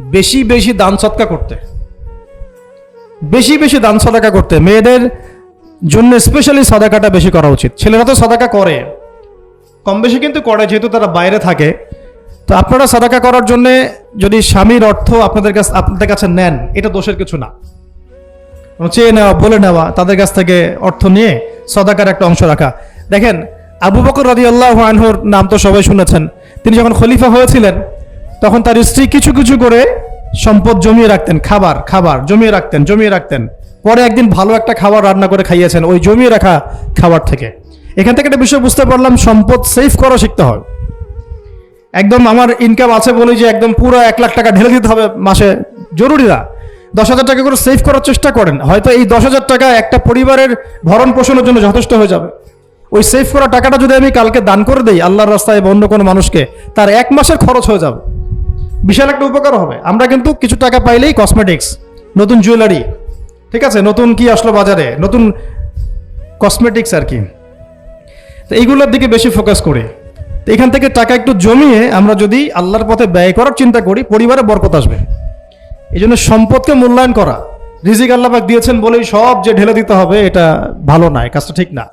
বেশি বেশি দান সৎকা করতে। বেশি বেশি দান সদাকা করতে। মেয়েদের জন্য স্পেশালি সদাকাটা বেশি করা উচিত। ছেলেরা তো সদাকা করে। কম বেশি কিন্তু করে, যেহেতু তারা বাইরে থাকে। তো আপনারা সাদাকা করার জন্য যদি স্বামীর অর্থ আপনাদের কাছে আপনাদের কাছে নেন, এটা দোষের কিছু না। চেয়ে নেওয়া, বলে নেওয়া, তাদের কাছ থেকে অর্থ নিয়ে সদাকার একটা অংশ রাখা। দেখেন, আবু বকর রাজি আল্লাহ আনহুর নাম তো সবাই শুনেছেন। তিনি যখন খলিফা হয়েছিলেন তখন তার স্ত্রী কিছু কিছু করে সম্পদ জমিয়ে রাখতেন, খাবার খাবার জমিয়ে রাখতেন জমিয়ে রাখতেন। পরে একদিন ভালো একটা খাবার রান্না করে খাইয়েছেন, ওই জমিয়ে রাখা খাবার থেকে। এখান থেকে একটা বিষয় বুঝতে পারলাম, সম্পদ সেভ করা শিখতে হয়। একদম আমার ইনকাম আছে বলে যে একদম পুরো এক লাখ টাকা ঢেলে দিতে হবে মাসে। জরুরি না। দশ হাজার টাকা করে সেভ করার চেষ্টা করেন। হয়তো এই দশ হাজার টাকা একটা পরিবারের ভরণ পোষণের জন্য যথেষ্ট হয়ে যাবে। ওই সেভ করা টাকাটা যদি আমি কালকে দান করে দিই, আল্লাহর রাস্তায় বা অন্য কোনো মানুষকে, তার এক মাসের খরচ হয়ে যাবে। বিশাল একটা উপকার হবে। আমরা কিন্তু কিছু টাকা পাইলেই কসমেটিক্স নতুন জুয়েলারি ঠিক আছে? নতুন কি আসলো বাজারে? নতুন কসমেটিক্স আর কি। তো এইগুলোর দিকে বেশি ফোকাস করি। তো এখান থেকে টাকা একটু জমিয়ে আমরা যদি আল্লাহর পথে ব্যয় করার চিন্তা করি, পরিবারে বরকত আসবে। এই জন্য সম্পদকে মূল্যায়ন করা। রিজিক আল্লাপাক দিয়েছেন বলেই সব যে ঢেলে দিতে হবে, এটা ভালো না এই কাজটা ঠিক না।